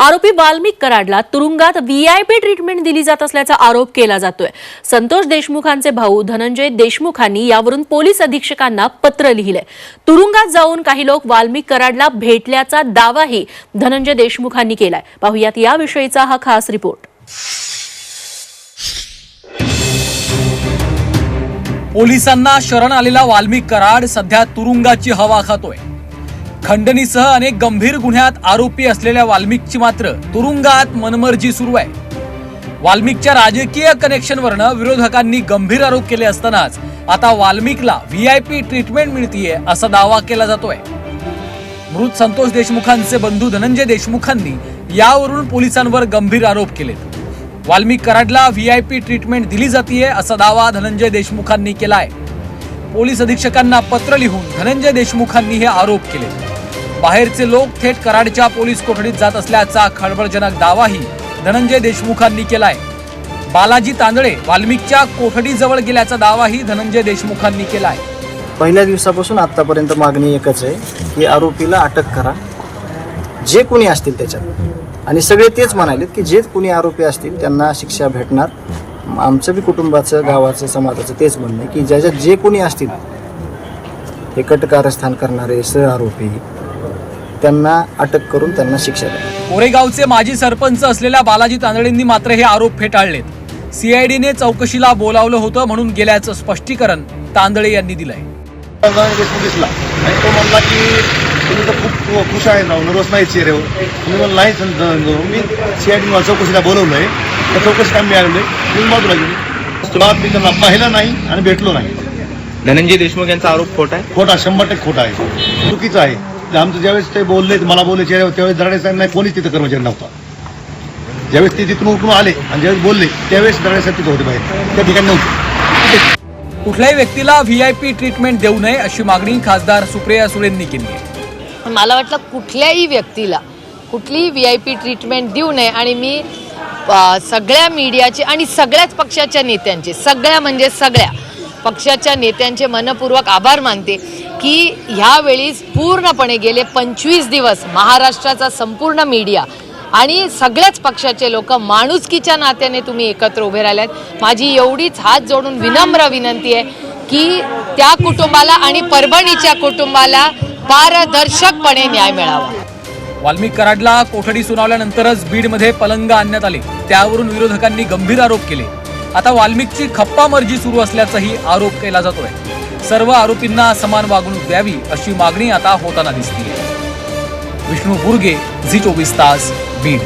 आरोपी वाल्मिक कराडला तुरुंगात VIP treatment दिली जात असल्याचा आरोप केला जातोय. संतोष देशमुखांचे भाऊ धनंजय देशमुखांनी यावरून पोलीस अधीक्षकांना पत्र लिहिलंय. तुरुंगात जाऊन काही लोक वाल्मिक कराडला भेटल्याचा दावाही धनंजय देशमुखांनी केलाय. पाहुयात याविषयीचा हा खास रिपोर्ट. पोलिसांना शरण आलेला वाल्मिक कराड सध्या तुरुंगाची हवा खातोय. खंडणीसह अनेक गंभीर गुन्ह्यात आरोपी असलेल्या वाल्मिकची मात्र तुरुंगात मनमर्जी सुरू आहे. वाल्मिकच्या राजकीय कनेक्शनवरनं विरोधकांनी गंभीर आरोप केले असतानाच आता वाल्मिकला व्ही आय पी ट्रीटमेंट मिळतीये असा दावा केला जातोय. मृत संतोष देशमुखांचे बंधू धनंजय देशमुखांनी यावरून पोलिसांवर गंभीर आरोप केलेत. वाल्मिक कराडला व्ही आय पी ट्रीटमेंट दिली जातीये असा दावा धनंजय देशमुखांनी केलाय. पोलीस अधीक्षकांना पत्र लिहून धनंजय देशमुखांनी हे आरोप केले बाहेरचे लोक थेट कराडच्या पोलीस कोठडीत जात असल्याचा खळबळजनक दावाही धनंजय देशमुखांनी केलाय. बालाजी तांदळे वाल्मिकच्या कोठडीजवळ गेल्याचा दावाही धनंजय देशमुखांनी केलाय. पहिल्या दिवसापासून आत्तापर्यंत मागणी एकच आहे की आरोपीला अटक करा. जे कोणी असतील त्याच्यात. आणि सगळे तेच म्हणाले की जे कोणी आरोपी असतील त्यांना शिक्षा भेटणार. आमचं बी कुटुंबाचं गावाचं समाजाचं तेच म्हणणं आहे की ज्याच्यात जे कोणी असतील हे कटकारस्थान करणारे सह आरोपी त्यांना अटक करून त्यांना शिक्षा द्या. कोरेगावचे माजी सरपंच असलेल्या बालाजी तांदळेंनी मात्र हे आरोप फेटाळलेत. सीआयडीने चौकशीला बोलावलं होतं म्हणून गेल्याचं स्पष्टीकरण तांदळे यांनी दिलंय. देशमुख दिसला. आणि तो म्हणला की तुम्ही तर खूप खुश आहे ना नर्वस नाही चेहऱ्यावर. तुम्ही म्हणलं नाही मी सीआयडी मला चौकशीला बोलवलं आहे त्या चौकशी काम मिळालेलं आहे. मी बाजूला गेली. मी त्यांना पाहिलं नाही आणि भेटलो नाही. धनंजय देशमुख यांचा आरोप खोटा आहे? खोटा शंभर टक्के खोटा आहे. चुकीचं आहे. आमचं ज्यावेळेस ते बोलले मला बोलले चेहऱ्यावर त्यावेळेस दराडे साहेब नाही कोणीच तिथं कर्मचारी नव्हता. ज्यावेळेस ते तिथून उठून आले आणि ज्यावेळेस बोलले त्यावेळेस दराडे साहेब तिथं होते बाहेर. त्या ठिकाणी नव्हते. कुठल्याही व्यक्तीला व्हीआयपी ट्रीटमेंट देऊ नये अशी मागणी खासदार सुप्रिया सुळेंनी केली. आहे मला वाटलं कुठल्याही व्यक्तीला कुठलीही व्ही आय पी ट्रीटमेंट देऊ नये आणि मी सगळ्या मीडियाचे आणि सगळ्याच पक्षाच्या नेत्यांचे सगळ्या म्हणजे सगळ्या पक्षाच्या नेत्यांचे मनपूर्वक आभार मानते. की ह्यावेळी पूर्णपणे गेले पंचवीस दिवस महाराष्ट्राचा संपूर्ण मीडिया आणि सगळ्याच पक्षाचे लोक माणुसकीच्या नात्याने तुम्ही एकत्र उभे राहिल्यात माझी एवढीच हात जोडून विनम्र विनंती आहे की त्या कुटुंबाला आणि परभणीच्या कुटुंबाला पारदर्शकपणे न्याय मिळावा. वाल्मिक कराडला कोठडी सुनावल्यानंतरच बीडमध्ये पलंग आणण्यात आले. त्यावरून विरोधकांनी गंभीर आरोप केले. आता वाल्मिकची खप्पा मर्जी सुरू असल्याचाही आरोप केला जातोय. सर्व आरोपींना समान वागणूक द्यावी अशी मागणी आता होताना दिसतीये. विष्णू बुर्गे झी चोवीस तास बीड.